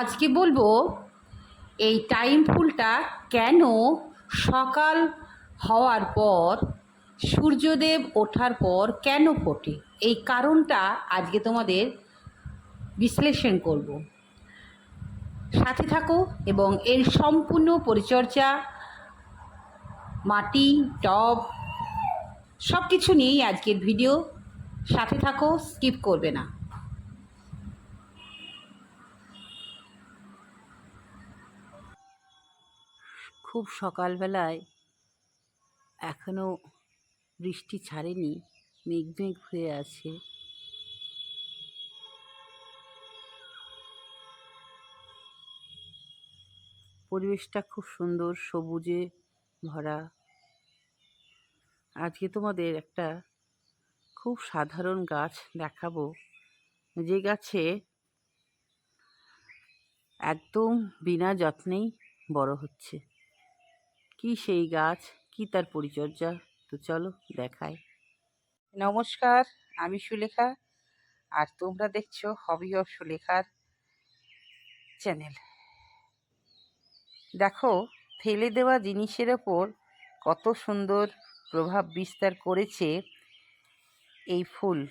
আজকে বলব, এই টাইম ফুলটা কেন সকাল হওয়ার পর, সূর্যদেব ওঠার পর কেন ফোটে? এই কারণটা আজকে তোমাদের বিশ্লেষণ করব। সাথে থাকো এবং এর সম্পূর্ণ পরিচর্যা, মাটি, টব সব কিছু নিয়েই আজকের ভিডিও। সাথে থাকো, স্কিপ করবে না। খুব সকালবেলায় এখনও বৃষ্টি ছাড়েনি, মেঘ মেঘ হয়ে আছে। পরিবেশটা খুব সুন্দর, সবুজে ভরা। আজকে তোমাদের একটা খুব সাধারণ গাছ দেখাবো। যে গাছে একদম বিনা যত্নেই বড় হচ্ছে। কি সেই গাছ? কি তার পরিচর্যা? তো চলো দেখাই। নমস্কার, আমি সুলেখা। আর তোমরা দেখছ হবি অফ সুলেখার চ্যানেল দেখো, ফেলে দেওয়া জিনিসের ওপর কত সুন্দর প্রভাব বিস্তার করেছে এই ফুল।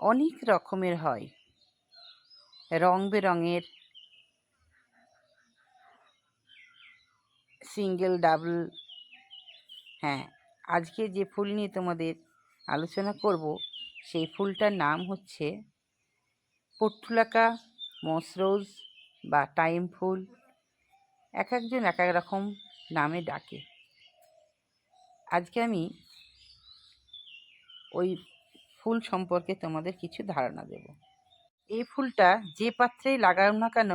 অনেক রকমের হয়। রং বেরঙের সিঙ্গেল, ডাবল হ্যাঁ আজকে যে ফুল নিয়ে তোমাদের আলোচনা করব, সেই ফুলটার নাম হচ্ছে পর্তুলাকা মসরোজ বা টাইম ফুল। এক একজন এক এক রকম নামে ডাকে। আজকে আমি ওই ফুল সম্পর্কে তোমাদের কিছু ধারণা দেব। এই ফুলটা যে পাত্রেই লাগাও না কেন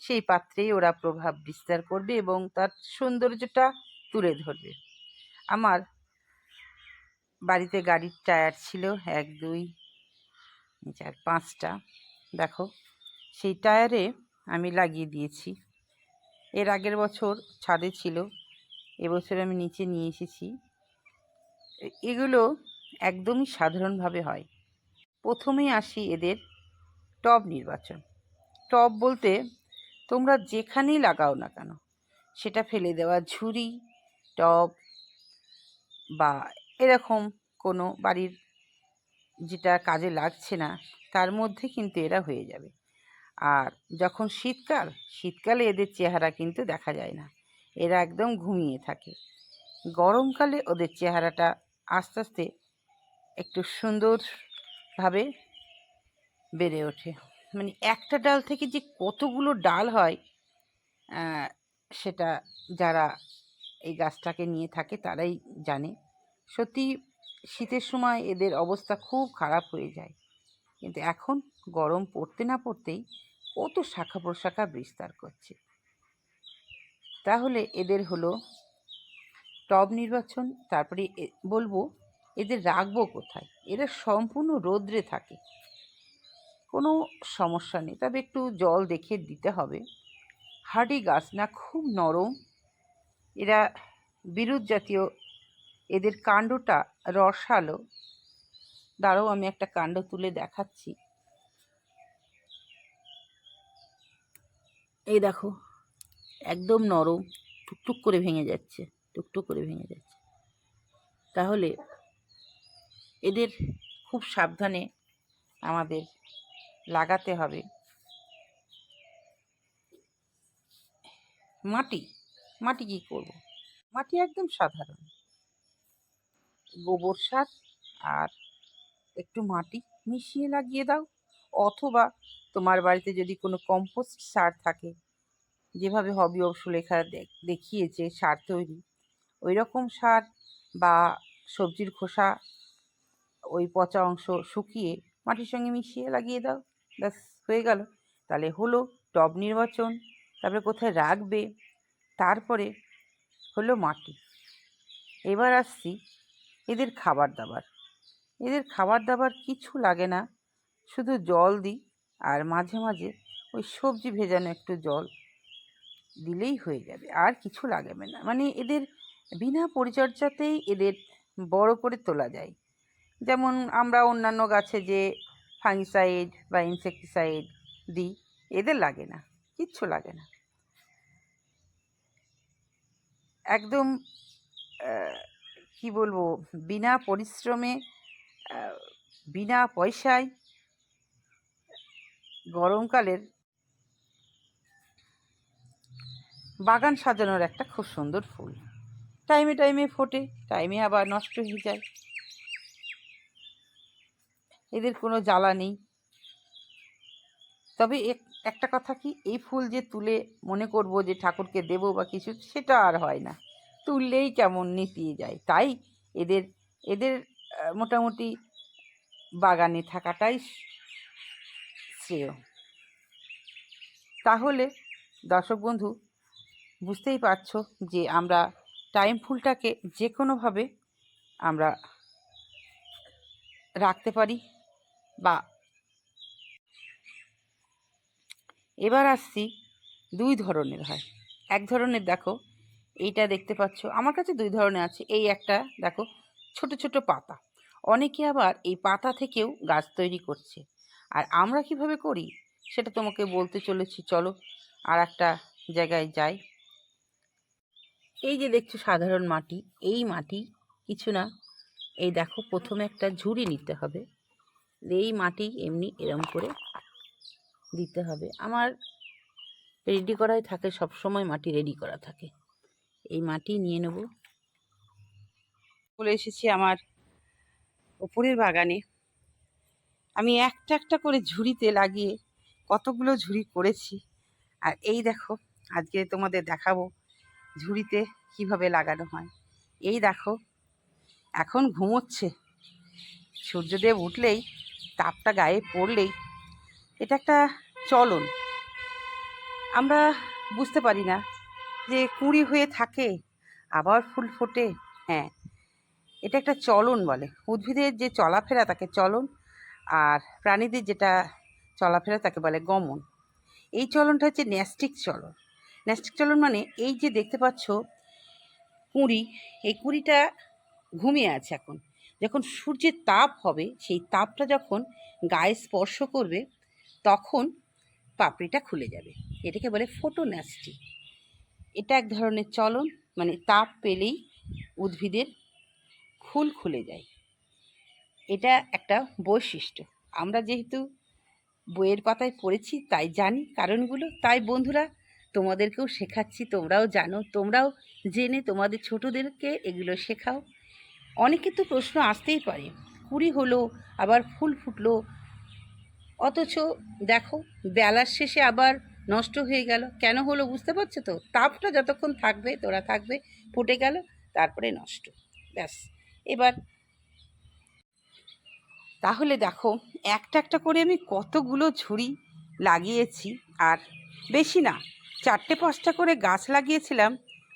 সেই পাত্রেই ওরা প্রভাব বিস্তার করবে এবং তার সৌন্দর্যটা তুলে ধরবে। আমার বাড়িতে গাড়ির টায়ার ছিল এক, দুই, চার, পাঁচটা। দেখো, সেই টায়ারে আমি লাগিয়ে দিয়েছি। এর আগের বছর ছাদে ছিল, এবছর আমি নিচে নিয়ে এসেছি। এগুলো একদমই সাধারণভাবে হয়। প্রথমেই আসি এদের টব নির্বাচন। টব বলতে তোমরা যেখানেই লাগাও না কেন, সেটা ফেলে দেওয়া ঝুড়ি, টব বা এরকম কোনো বাড়ির যেটা কাজে লাগছে না, তার মধ্যে কিন্তু এরা হয়ে যাবে। আর যখন শীতকাল, শীতকালে এদের চেহারা কিন্তু দেখা যায় না। এরা একদম ঘুমিয়ে থাকে। গরমকালে ওদের চেহারাটা আস্তে আস্তে একটু সুন্দরভাবে বেড়ে ওঠে। মানে একটা ডাল থেকে যে কতগুলো ডাল হয় সেটা যারা এই গাছটাকে নিয়ে থাকে তারাই জানে। সত্যি শীতের সময় এদের অবস্থা খুব খারাপ হয়ে যায়। কিন্তু এখন গরম পড়তে না পড়তেই কত শাখা প্রশাখা বিস্তার করছে। তাহলে এদের হলো টব নির্বাচন, তারপরে বলব এদের রাখব কোথায়? এরা সম্পূর্ণ রোদ্রে থাকে। কোনো সমস্যা নেই। তবে একটু জল দেখে দিতে হবে। হার্ডি গাছ না, খুব নরম। এরা বিরুৎ জাতীয়। এদের কাণ্ডটা রসালো। দাঁড়াও, আমি একটা কাণ্ড তুলে দেখাচ্ছি। এই দেখো, একদম নরম। টুকটুক করে ভেঙে যাচ্ছে, টুকটুক করে ভেঙে যাচ্ছে। তাহলে এদের খুব সাবধানে আমাদের লাগাতে হবে। মাটি মাটি কি করব? মাটি একদম সাধারণ। গোবর সার আর একটু মাটি মিশিয়ে লাগিয়ে দাও। অথবা তোমার বাড়িতে যদি কোনো কম্পোস্ট সার থাকে, যেভাবে হবি অব সুলেখা দে- দেখিয়েছে সার তৈরি ওই রকম সার বা সবজির খোসা, ওই পচা অংশ শুকিয়ে মাটির সঙ্গে মিশিয়ে লাগিয়ে দাও। ব্যাস, হয়ে গেল। তাহলে হলো টব নির্বাচন, তারপরে কোথায় রাখবে, তারপরে হলো মাটি। এবার আসছি এদের খাবার দাবার এদের খাবার দাবার কিছু লাগে না, শুধু জল দিই আর মাঝে মাঝে ওই সবজি ভেজানো একটু জল দিলেই হয়ে যাবে, আর কিছু লাগবে না। মানে এদের বিনা পরিচর্যাতেই এদের বড় করে তোলা যায়। যেমন আমরা অন্যান্য গাছে যে ফাঙ্গিসাইড বা ইনসেকটিসাইড দিই, এদের লাগে না, কিচ্ছু লাগে না। একদম কি বলব, বিনা পরিশ্রমে বিনা পয়সায় গরমকালের বাগান সাজানোর একটা খুব সুন্দর ফুল। টাইমে টাইমে ফোটে, টাইমে আবার নষ্ট হয়ে যায়। এদের কোনো জ্বালা নেই। তবে এক- একটা কথা কি, এই ফুল যে তুলে মনে করব যে ঠাকুরকে দেব বা কিছু, সেটা আর হয় না। তুললেই কেমন নিতিয়ে যায়। তাই এদের এদের মোটামুটি বাগানে থাকাটাই শ্রেয়। তাহলে দর্শক বন্ধু, বুঝতেই পারছ যে আমরা টাইম ফুলটাকে যে কোনোভাবে আমরা রাখতে পারি। বা এবার আসছি দুই ধরনের হয়। এক ধরনের দেখো, এইটা দেখতে পাচ্ছ, আমার কাছে দুই ধরনের আছে, এই একটা দেখো, ছোট ছোট পাতা। অনেকে আবার এই পাতা থেকেও গাছ তৈরি করছে। আর আমরা কীভাবে করি, সেটা তোমাকে বলতে চলেছি, চলো আর একটা জায়গায় যাই। এই যে দেখছ সাধারণ মাটি, এই মাটি কিছু না, এই দেখো, প্রথমে একটা ঝুড়ি নিতে হবে। এই মাটি এমনি এরম করে দিতে হবে। আমার রেডি করাই থাকে সব সময় মাটি রেডি করা থাকে। এই মাটি নিয়ে নেব। চলে এসেছি আমার ওপরের বাগানে। আমি একটা একটা করে ঝুড়িতে লাগিয়ে কতগুলো ঝুড়ি করেছি। আর এই দেখো, আজকে তোমাদের দেখাবো ঝুড়িতে কীভাবে লাগানো হয়। এই দেখো, এখন ঘুমোচ্ছে। সূর্যদেব উঠলেই তাপটা গায়ে পড়লেই এটা একটা চলন। আমরা বুঝতে পারি না যে কুঁড়ি হয়ে থাকে, আবার ফুল ফোটে। হ্যাঁ এটা একটা চলন বলে। উদ্ভিদের যে চলাফেরা তাকে চলন, আর প্রাণীদের যেটা চলাফেরা তাকে বলে গমন। এই চলনটা হচ্ছে ন্যাস্টিক চলন। ন্যাস্টিক চলন মানে এই যে দেখতে পাচ্ছ কুঁড়ি, এই কুঁড়িটা ঘুমিয়ে আছে এখন। যখন সূর্যের তাপ হবে, সেই তাপটা যখন গায়ে স্পর্শ করবে, তখন পাপড়িটা খুলে যাবে। এটাকে বলে ফোটোন্যাস্টি। এটা এক ধরনের চলন মানে তাপ পেলেই উদ্ভিদের ফুল খুলে যায়। এটা একটা বৈশিষ্ট্য। আমরা যেহেতু বইয়ের পাতায় পড়েছি, তাই জানি কারণগুলো। তাই বন্ধুরা, তোমাদেরকেও শেখাচ্ছি, তোমরাও জানো, তোমরাও জেনে তোমাদের ছোটদেরকে এগুলো শেখাও। অনেকে তো প্রশ্ন আসতেই পারে কুড়ি হলো, আবার ফুল ফুটলো, অথচ দেখো বেলার শেষে আবার নষ্ট হয়ে গেল, কেন হলো বুঝতে পারছ তো? তাপটা যতক্ষণ থাকবে, তোরা থাকবে, ফুটে গেল, তারপরে নষ্ট, ব্যাস। এবার তাহলে দেখো, একটা একটা করে আমি কতগুলো ঝুড়ি লাগিয়েছি, আর বেশি না, চারটে পাঁচটা করে গাছ লাগিয়েছিলাম,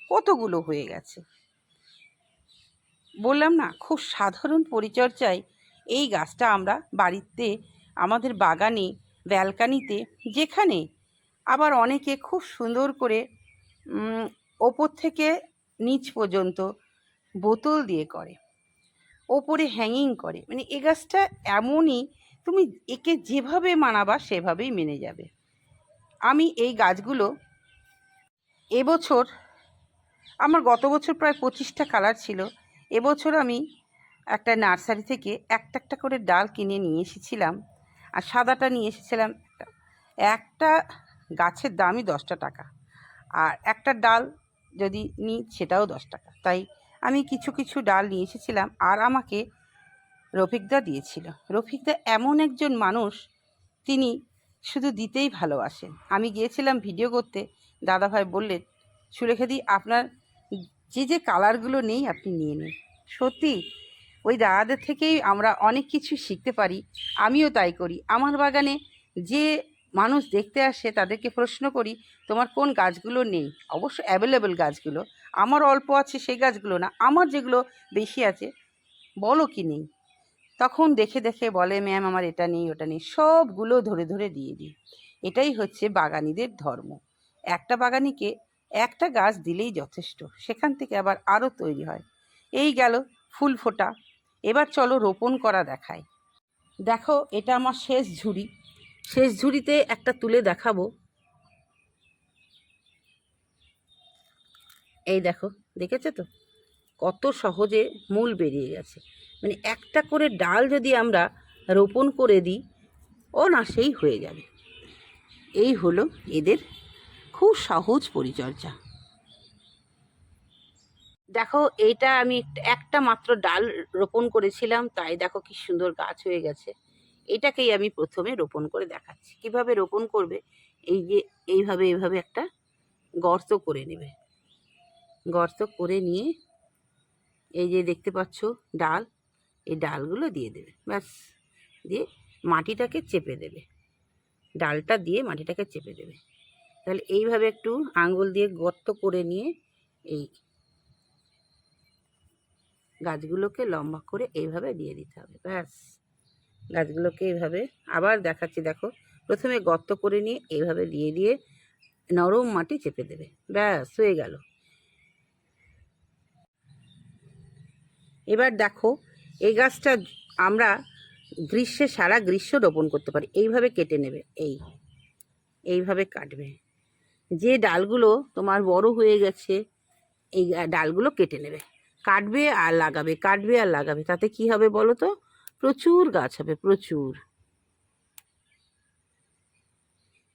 কতগুলো হয়ে গেছে? বললাম না, খুব সাধারণ পরিচর্যায় এই গাছটা আমরা বাড়িতে, আমাদের বাগানে, ব্যালকানিতে, যেখানে আবার অনেকে খুব সুন্দর করে ওপর থেকে নিচ পর্যন্ত বোতল দিয়ে করে, ওপরে হ্যাঙ্গিং করে। মানে এ গাছটা এমনই, তুমি একে যেভাবে মানাবা সেভাবেই মেনে যাবে। আমি এই গাছগুলো এবছর, আমার গত বছর প্রায় পঁচিশটা কালার ছিল। এবছর আমি একটা নার্সারি থেকে একটা একটা করে ডাল কিনে নিয়ে এসেছিলাম আর সাদাটা নিয়ে এসেছিলাম একটা গাছের দামই দশটা টাকা আর একটা ডাল যদি নিই সেটাও দশ টাকা। তাই আমি কিছু কিছু ডাল নিয়ে এসেছিলাম আর আমাকে রফিকদা দিয়েছিল। রফিকদা এমন একজন মানুষ, তিনি শুধু দিতেই ভালোবাসেন। আমি গিয়েছিলাম ভিডিও করতে, দাদাভাই বললেন সুলেখাদি আপনার যে যে কালারগুলো নেই আপনি নিয়ে নিন। সত্যি, ওই দাদাদের থেকেই আমরা অনেক কিছু শিখতে পারি, আমিও তাই করি। আমার বাগানে যে মানুষ দেখতে আসে তাদেরকে প্রশ্ন করি, তোমার কোন গাছগুলো নেই? অবশ্য অ্যাভেলেবেল গাছগুলো। আমার অল্প আছে সেই গাছগুলো না, আমার যেগুলো বেশি আছে, বলো কি নেই? তখন দেখে দেখে বলে ম্যাম আমার এটা নেই, ওটা নেই। সবগুলো ধরে ধরে দিয়ে দিই। এটাই হচ্ছে বাগানিদের ধর্ম। একটা বাগানিকে একটা গাছ দিলেই যথেষ্ট, সেখান থেকে আবার আরও তৈরি হয়। এই গেল ফুল ফোটা। এবার চলো রোপণ করা দেখায় দেখো, এটা আমার শেষ ঝুড়ি। শেষ ঝুড়িতে একটা তুলে দেখাবো। এই দেখো, দেখেছ তো? কত সহজে মূল বেরিয়ে গেছে। মানে একটা করে ডাল যদি আমরা রোপণ করে দিই অনাসেই হয়ে যাবে। এই হলো এদের খুব সহজ পরিচর্যা। দেখো, এইটা আমি একটা- মাত্র ডাল রোপণ করেছিলাম, তাই দেখো কি সুন্দর গাছ হয়ে গেছে। এটাকেই আমি প্রথমে রোপণ করে দেখাচ্ছি। কীভাবে রোপণ করবে? এই যে, এইভাবে এইভাবে একটা গর্ত করে নেবে। গর্ত করে নিয়ে এই যে দেখতে পাচ্ছ ডাল, এই ডালগুলো দিয়ে দেবে। ব্যাস, দিয়ে মাটিটাকে চেপে দেবে। ডালটা দিয়ে মাটিটাকে চেপে দেবে। তাহলে এইভাবে একটু আঙুল দিয়ে গর্ত করে নিয়ে এই গাছগুলোকে লম্বা করে এইভাবে দিয়ে দিতে হবে, ব্যাস। গাছগুলোকে এইভাবে আবার দেখাচ্ছি, দেখো। প্রথমে গর্ত করে নিয়ে এইভাবে দিয়ে দিয়ে নরম মাটি চেপে দেবে, ব্যাস, হয়ে গেল। এবার দেখো, এই গাছটা আমরা গ্রীষ্মে সারা গ্রীষ্ম রোপণ করতে পারি, এইভাবে কেটে নেবে, এই, এইভাবে কাটবে। যে ডালগুলো তোমার বড় হয়ে গেছে, এই ডালগুলো কেটে নেবে। কাটবে আর লাগাবে, কাটবে আর লাগাবে। তাতে কি হবে বলো তো? প্রচুর গাছ হবে, প্রচুর।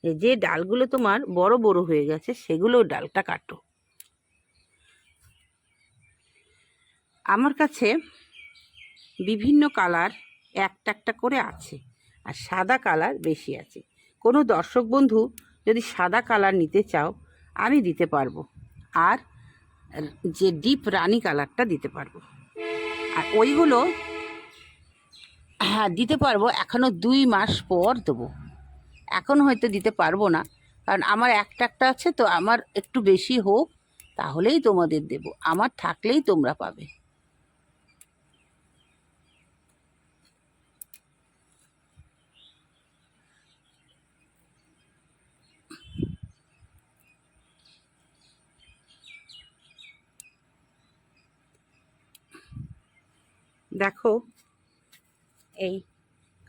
যে ডালগুলো তোমার বড় বড় হয়ে গেছে, সেগুলো ডালটা কাটো। আমার কাছে বিভিন্ন কালার একটা একটা করে আছে, আর সাদা কালার বেশি আছে। কোনো দর্শক বন্ধু যদি সাদা কালার নিতে চাও, আমি দিতে পারব। আর যে ডিপ রানি কালারটা দিতে পারব। আর ওইগুলো হ্যাঁ দিতে পারব এখনও দুই মাস পর দেবো। এখন হয়তো দিতে পারব না, কারণ আমার একটা একটা আছে, তো আমার একটু বেশি হোক, তাহলেই তোমাদের দেব। আমার থাকলেই তোমরা পাবে। দেখো, এই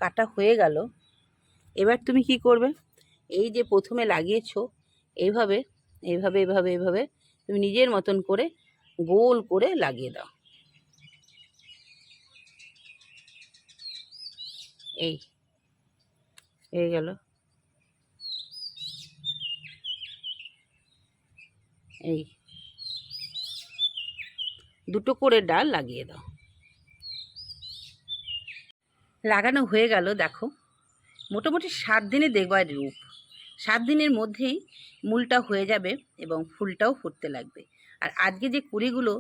কাটা হয়ে গেল। এবার তুমি কি করবে? এই যে প্রথমে লাগিয়েছো, এইভাবে এইভাবে এইভাবে এইভাবে তুমি নিজের মতন করে গোল করে লাগিয়ে দাও। এই, হয়ে গেল। এই, দুটো করে ডাল লাগিয়ে দাও। লাগানো হয়ে গেল, দেখো। মোটামুটি সাত দিনে দেখবার রূপ। সাত দিনের মধ্যেই মূলটা হয়ে যাবে এবং ফুলটাও ফুটতে লাগবে। আর আজকে যে কুড়িগুলো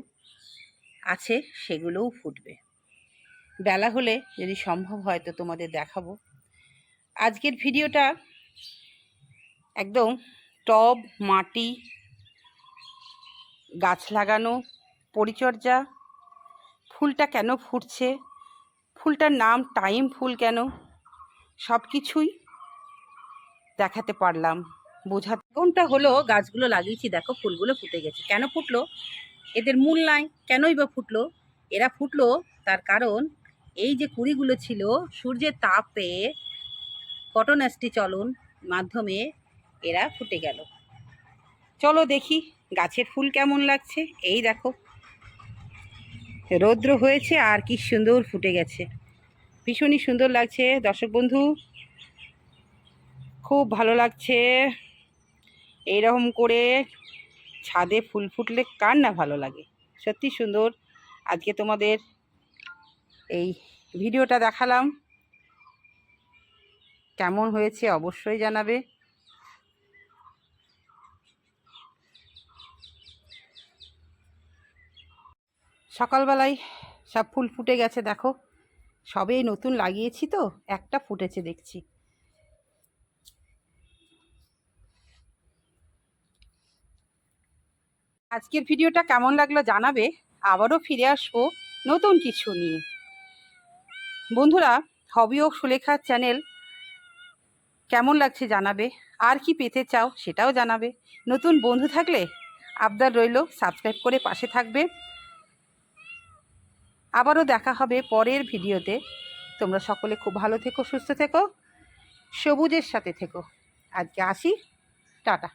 আছে, সেগুলোও ফুটবে। বেলা হলে যদি সম্ভব হয় তো তোমাদের দেখাবো। আজকের ভিডিওটা একদম টব, মাটি, গাছ লাগানো, পরিচর্যা, ফুলটা কেন ফুটছে ফুলটার নাম টাইম ফুল কেন? সব কিছুই দেখাতে পারলাম বোঝা কোনটা হলো? গাছগুলো লাগিয়েছি, দেখো ফুলগুলো ফুটে গেছে। কেন ফুটলো? এদের মূল নাই, কেনই বা ফুটলো? এরা ফুটলো তার কারণ, এই যে কুড়িগুলো ছিল, সূর্যের তাপ পেয়ে কটন চলন মাধ্যমে এরা ফুটে গেল। চলো দেখি গাছের ফুল কেমন লাগছে। এই দেখো রৌদ্র হয়েছে আর কি সুন্দর ফুটে গেছে। ভীষণই সুন্দর লাগছে। দর্শক বন্ধু, খুব ভালো লাগছে। এইরকম করে ছাদে ফুল ফুটলে কার না ভালো লাগে? সত্যি সুন্দর। আজকে তোমাদের এই ভিডিওটা দেখালাম। কেমন হয়েছে অবশ্যই জানাবে। সকালবেলায় সব ফুল ফুটে গেছে, দেখো। সবেই নতুন লাগিয়েছি তো, একটা ফুটেছে দেখছি। আজকের ভিডিওটা কেমন লাগল জানাবে, আবারও ফিরে আসব নতুন কিছু নিয়ে। বন্ধুরা হবি ও সুলেখার চ্যানেল কেমন লাগছে জানাবে, আর কি পেতে চাও সেটাও জানাবে। নতুন বন্ধু থাকলে আবদার রইল, সাবস্ক্রাইব করে পাশে থাকবে। আবারও দেখা হবে পরের ভিডিওতে। তোমরা সকলে খুব ভালো থেকো, সুস্থ থেকো, সবুজের সাথে থেকো। আজকে আসি। টাটা।